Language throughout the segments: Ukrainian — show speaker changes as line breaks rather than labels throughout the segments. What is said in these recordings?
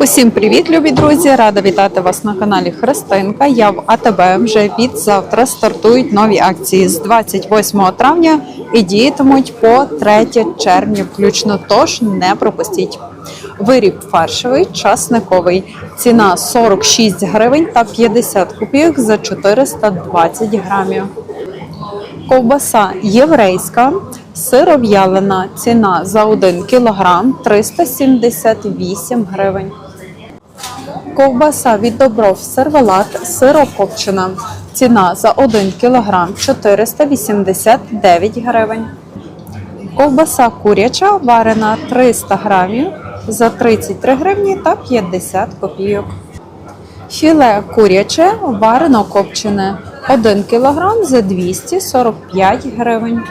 Усім привіт, любі друзі! Рада вітати вас на каналі Христинка. Я в АТБ. Вже від завтра стартують нові акції з 28 травня і діятимуть по 3 червня включно. Тож не пропустіть. Виріб фаршевий, часниковий. Ціна 46 гривень та 50 копійок за 420 грамів. Ковбаса єврейська, сиров'ялина, ціна за 1 кілограм 378 гривень. Ковбаса від Добров сервелат сирокопчена. Ціна за 1 кілограм 489 гривень. Ковбаса куряча варена 300 грамів за 33 гривні та 50 копійок. Філе куряче варено копчене 1 кг за 245 гривень.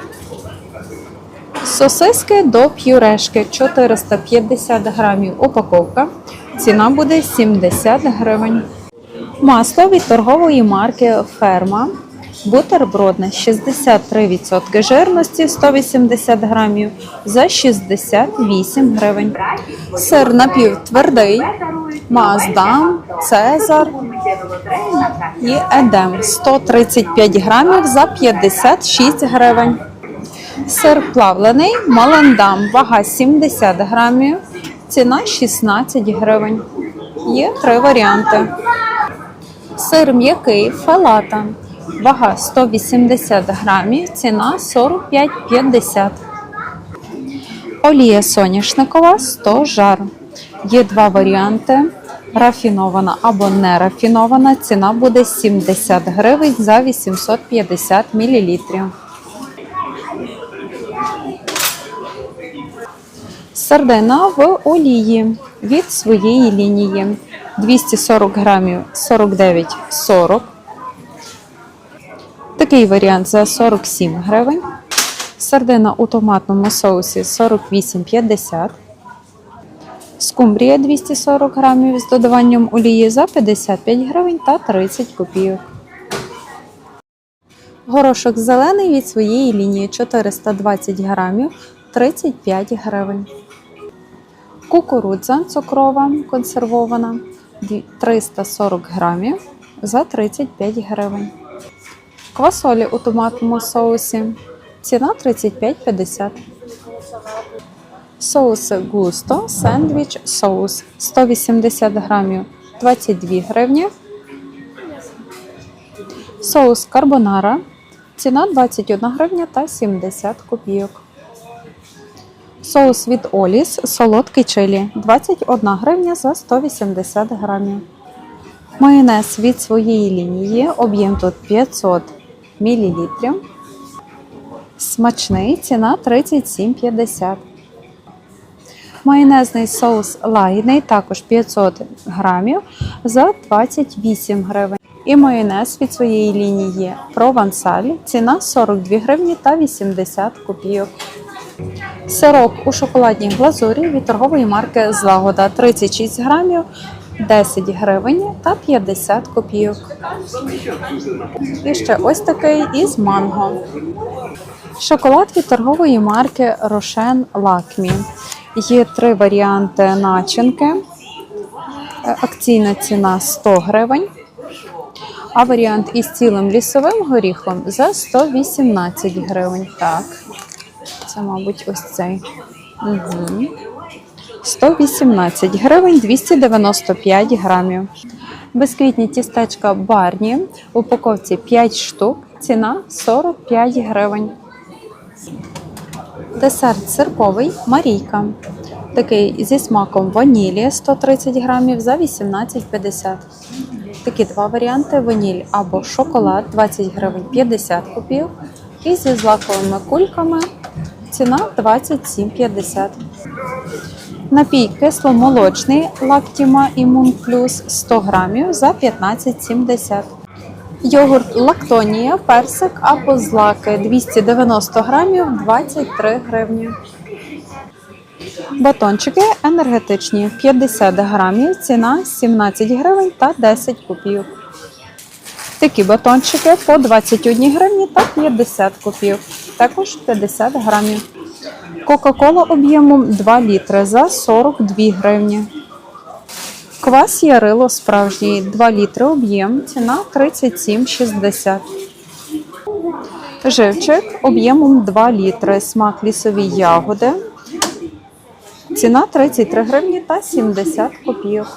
Сосиски до п'юрешки 450 грамів упаковка. Ціна буде 70 гривень. Масло від торгової марки Ферма. Бутербродне 63% жирності 180 грамів за 68 гривень. Сир напівтвердий, Маздам, Цезар і Едем 135 грамів за 56 гривень. Сир плавлений, Малендам, вага 70 грамів, ціна 16 гривень. Є три варіанти. Сир м'який, фалата, вага 180 грамів, ціна 45,50. Олія соняшникова 100 жар. Є два варіанти. Рафінована або не рафінована. Ціна буде 70 гривень за 850 мл. Сардина в олії від своєї лінії 240 грамів 49,40. Такий варіант за 47 гривень. Сардина у томатному соусі 48,50. Скумбрія 240 грамів з додаванням олії за 55 гривень та 30 копійок. Горошок зелений від своєї лінії 420 грамів 35 гривень. Кукурудза цукрова консервована 340 грамів за 35 гривень. Квасолі у томатному соусі. Ціна 35,50. Соуси густо, сендвіч, соус 180 грамів 22 гривні. Соус карбонара. Ціна 21 гривня та 70 копійок. Соус від Оліс солодкий чилі 21 гривня за 180 грамів. Майонез від своєї лінії. Об'єм тут 500 мл. Смачний ціна 37,50. Майонезний соус лагідний також 500 грамів за 28 гривень. І майонез від своєї лінії Провансаль. Ціна 42 гривні та 80 копійок. Сирок у шоколадній глазурі від торгової марки Злагода 36 грамів, 10 гривень та 50 копійок. І ще ось такий із манго. Шоколад від торгової марки Рошен Лакмі. Є три варіанти начинки. Е, Акційна ціна 100 гривень. А варіант із цілим лісовим горіхом за 118 гривень. Так. Це, мабуть, ось цей. Угу. 118 гривень 295 грамів. Безквітні тістечка барні. В упаковці 5 штук. Ціна 45 гривень. Десерт сирковий Марійка. Такий зі смаком ванілі 130 грамів за 18,50. Такі два варіанти: ваніль або шоколад 20 гривень 50 копійок. І зі злаковими кульками ціна 27,50. Напій кисломолочний Лактіма Імун Плюс 100 грамів за 15,70. Йогурт Лактонія, персик або злаки 290 грамів 23 гривні. Батончики енергетичні 50 грамів, ціна 17 гривень та 10 копійок. Такі батончики по 21 гривні та 50 копійок, також 50 грамів. Кока-кола об'ємом 2 літри за 42 гривні. Квас Ярило справжній 2 літри об'єм, ціна 37,60. Живчик об'ємом 2 літри, смак лісові ягоди. Ціна 33 гривні та 70 копійок.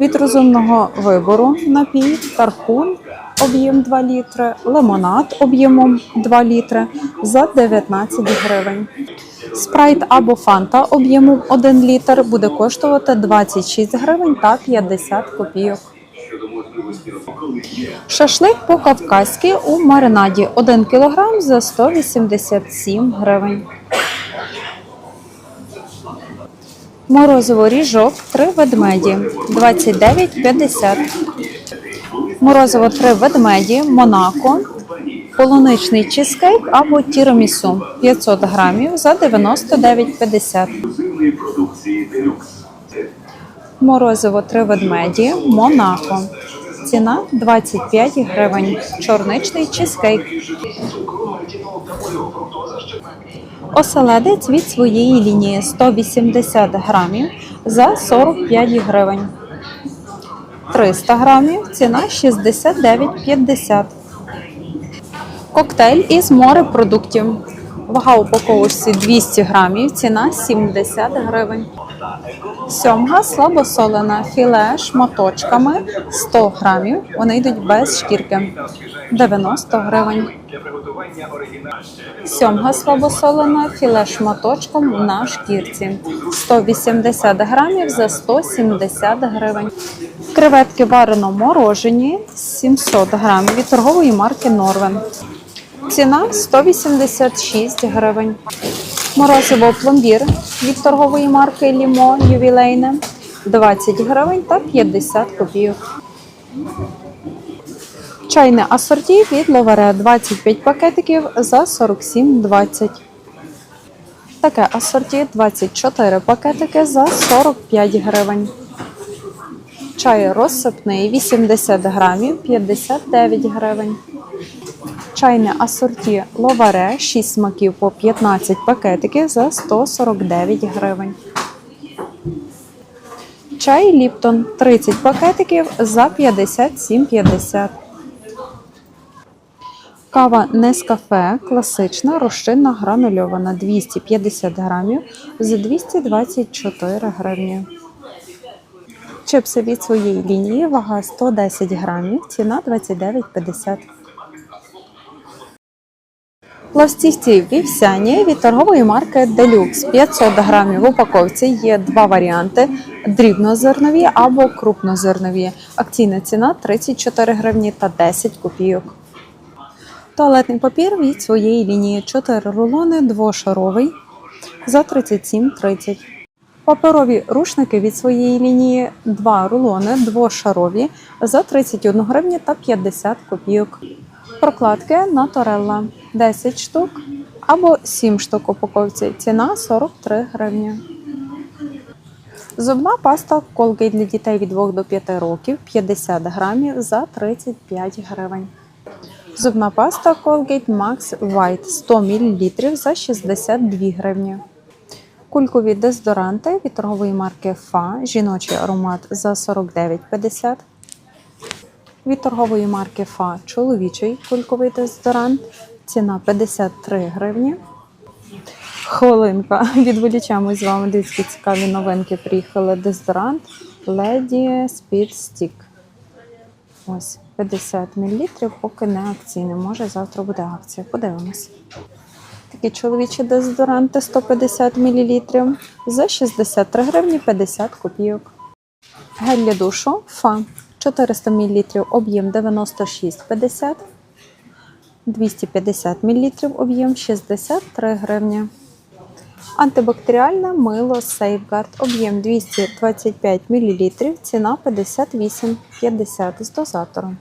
Від розумного вибору напій Тархун об'єм 2 літри, лимонад об'ємом 2 літри за 19 гривень. Спрайт або фанта об'ємом 1 літр буде коштувати 26 гривень та 50 копійок. Шашлик по-кавказьки у маринаді 1 кг за 187 гривень. Морозиво ріжок 3 ведмеді 29,50. Морозиво 3 ведмеді Монако. Полуничний чизкейк або тірамісу 500 грамів за 99,50.
ексклюзивної продукції
Морозиво 3 ведмеді Монако. Ціна 25 гривень. Чорничний чизкейк. Оселедець від своєї лінії 180 грамів за 45 гривень. 300 грамів ціна 69,50. Коктейль із морепродуктів. Вага упаковочці 200 грамів, ціна 70 гривень. Сьомга слабосолена філе шматочками 100 грамів. Вони йдуть без шкірки 90 гривень. Сьомга слабосолена філе шматочком на шкірці 180 грамів за 170 гривень. Креветки варено морожені 700 грамів від торгової марки Норвен. Ціна 186 гривень. Морозиво пломбір від торгової марки Лімо ювілейне 20 гривень та 50 копійок. Чайне асорті від Ловаре 25 пакетиків за 47,20. Таке асорті 24 пакетики за 45 гривень. Чай розсипний 80 грамів 59 гривень. Чайне асорті Ловаре 6 смаків по 15 пакетиків за 149 гривень. Чай Ліптон 30 пакетиків за 57,50. Кава Нескафе класична розчинна гранульована 250 грамів за 224 гривні. Чипси від своєї лінії, вага 110 грамів, ціна 29,50. Пластівці вівсяні від торгової марки Deluxe 500 грамів в упаковці є два варіанти: дрібнозернові або крупнозернові. Акційна ціна 34 гривні та 10 копійок. Туалетний папір від своєї лінії 4 рулони двошаровий за 37,30. Паперові рушники від своєї лінії 2 рулони двошарові за 31 гривні та 50 копійок. Прокладки Наторелла 10 штук або 7 штук упаковці. Ціна 43 гривні. Зубна паста Colgate для дітей від 2 до 5 років 50 грамів за 35 гривень. Зубна паста Colgate Max White 100 мл за 62 гривні. Кулькові дезодоранти від торгової марки Фа жіночий аромат за 49,50. Від торгової марки Фа чоловічий кульковий дезодорант. Ціна 53 гривні. Хвилинка. Відволічаємо з вами дитячі цікаві новинки. Приїхали дезодорант Lady Speed Stick. Ось 50 мл, поки не акційний. Може завтра буде акція. Подивимось. Такі чоловічі дезодоранти 150 мл за 63 гривні 50 копійок. Гель для душу Фа 400 мл об'єм 96,50 250 мл об'єм 63 гривні. Антибактеріальне мило Safeguard об'єм 225 мл, ціна 58,50 з дозатором.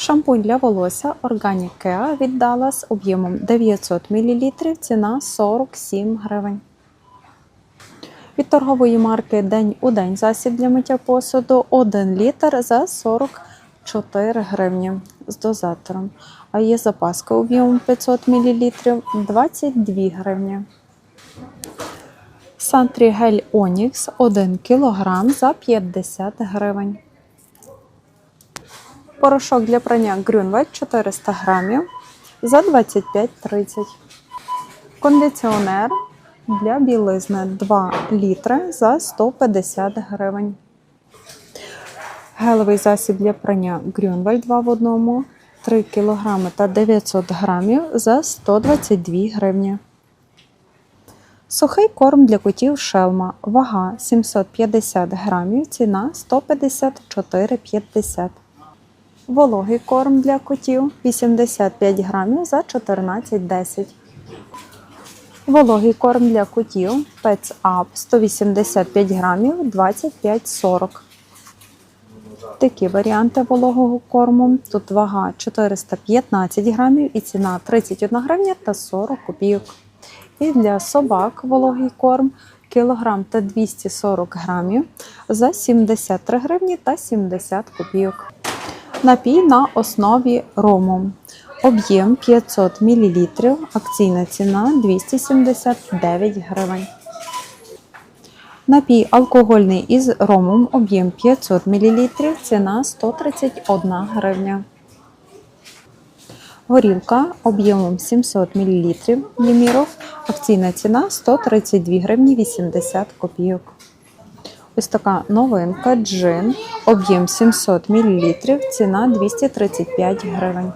Шампунь для волосся Organic Care від Dallas об'ємом 900 мл, ціна 47 гривень. Від торгової марки День у день засіб для миття посуду 1 літр за 44 гривні з дозатором. А є запаска об'ємом 500 мл 22 гривні. Сантрі гель Онікс 1 кг за 50 гривень. Порошок для прання Грюнвальд 400 грамів за 25,30. Кондиціонер для білизни 2 літри за 150 гривень. Гелевий засіб для прання Грюнвальд 2 в одному 3 кг та 900 грамів за 122 гривні. Сухий корм для котів шелма. Вага 750 грамів, ціна 154,50. Вологий корм для котів 85 грамів за 14,10. Вологий корм для котів Pets Up 185 грамів 25,40. Такі варіанти вологого корму. Тут вага 415 грамів і ціна 31 гривня та 40 копійок. І для собак вологий корм кілограм та 240 грамів за 73 гривні та 70 копійок. Напій на основі рому. Об'єм 500 мл, акційна ціна 279 гривень. Напій алкогольний із ромом, об'єм 500 мл, ціна 131 гривня. Горілка об'ємом 700 мл Єміров, акційна ціна 132 гривні 80 копійок. Ось така новинка джин, об'єм 700 мл, ціна 235 гривень.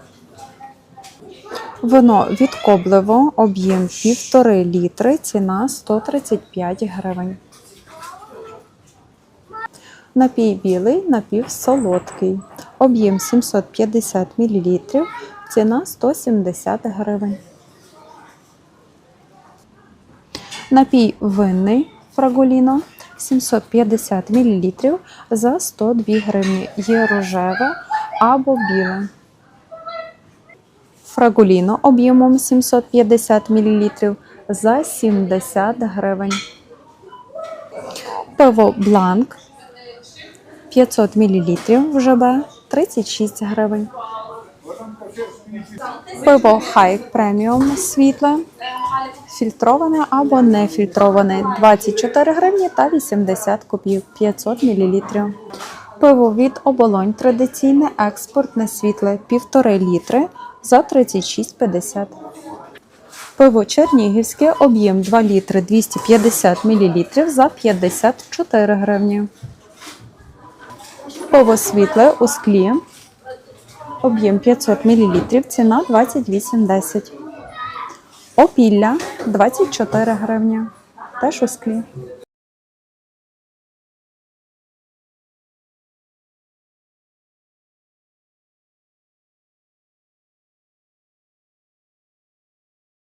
Вино від Коблево, об'єм 1,5 літри, ціна 135 гривень. Напій білий, напівсолодкий. Об'єм 750 мл, ціна 170 гривень. Напій винний Фраголіно 750 мл за 102 гривні. Є рожеве або біле. Фраголіно об'ємом 750 мл за 70 гривень. Пиво Бланк 500 мл в ЖБ 36 гривень. Пиво Хайк преміум світле, фільтроване або нефільтроване 24 гривні та 80 копійок 500 мл. Пиво від оболонь традиційне, експортне світле 1,5 літри за 36,50. Пиво Чернігівське, об'єм 2 літри 250 мл за 54 гривні. Пиво світле у склі. Об'єм 500 мл, ціна 28,10. Опілля 24 гривні. Теж у склі.